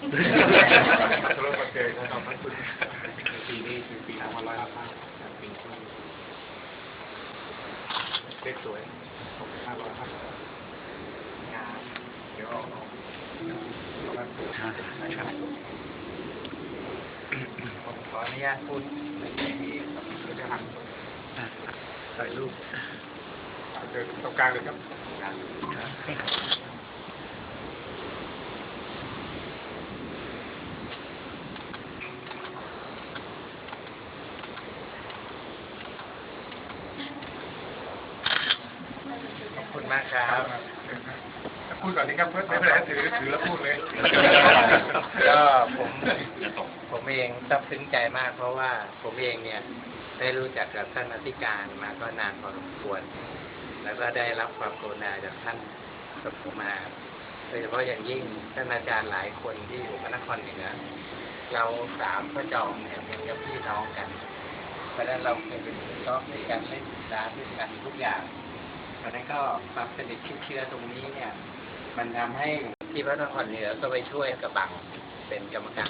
สำหรับวันเกิดของเราพันคุณปีนี้คือปีสองพันร้อยห้าสิบปีที่เลขสวยสองพันห้าร้อยห้าสิบงานเดี๋ยวออกิดนะครับผมขออนุญาตพูดในที่กับผู้จะหันถ่ายรูปเดินตรงกลางเลยครับ ขอบคุณ มากครับพูดก่อนนี่ครับเพื่อนไม่เป็นไรถือถือแล้วพูดเลยก็ผมผมเองซาบซึ้งใจมาก เพราะว่าผมเองเนี่ยได้รู้จักกับท่านอธิการมาก็นานพอสมควร แล้วก็ได้รับความกรุณาจากท่านกับผมมาโดยเฉพาะอย่างยิ่งท่านอาจารย์หลายคนที่อยู่พระนครเหนือเราสามพระจอมเนี่ยเป็นกับพี่น้องกัน เพราะฉะนั้นเราเคยเป็นพี่น้องด้วยกันเล่นกีฬาด้วยกันทุกอย่าง เพราะนั้นก็ความสนิทชิดเชื้อตรงนี้เนี่ย มันทำให้ที่พระนครเหนือก็ไปช่วยกระบังเป็นกรรมการ